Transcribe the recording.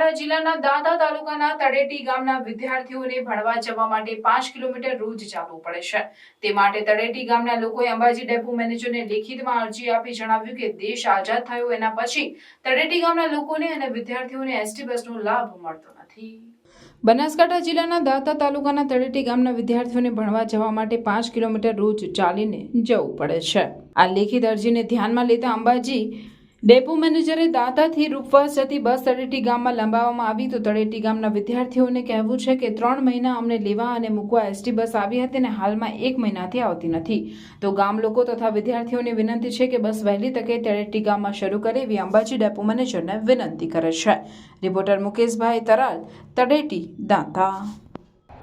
બનાસકાંઠા જિલ્લાના દાંતા તાલુકાના તળેટી ગામના વિદ્યાર્થીઓને ભણવા જવા માટે પાંચ કિલોમીટર રોજ ચાલવું પડે છે. તે માટે તળેટી ગામના લોકોએ અંબાજી ડેપો મેનેજરને લેખિતમાં અરજી આપી જણાવ્યું કે દેશ આઝાદ થયો, એના પછી તળેટી ગામના લોકોને અને વિદ્યાર્થીઓને એસટી બસનો લાભ મળતો નથી. બનાસકાંઠા જિલ્લાના દાતા તાલુકાના તળેટી ગામના વિદ્યાર્થીઓને ભણવા જવા માટે પાંચ કિલોમીટર રોજ ચાલીને જવું પડે છે. આ લેખિત અરજીને ધ્યાનમાં લેતા અંબાજી ડેપો મેનેજરે દાંતાથી રૂપવાસ જતી બસ તળેટી ગામમાં લંબાવવામાં આવી તો તળેટી ગામના વિદ્યાર્થીઓને કહેવું છે કે ત્રણ મહિના અમને લેવા અને મૂકવા એસટી બસ આવી હતી અને હાલમાં એક મહિનાથી આવતી નથી. તો ગામ લોકો તથા વિદ્યાર્થીઓને વિનંતી છે કે બસ વહેલી તકે તળેટી ગામમાં શરૂ કરે એવી અંબાજી ડેપો મેનેજરને વિનંતી કરે છે. રિપોર્ટર મુકેશભાઈ તરાલ, તળેટી, દાંતા.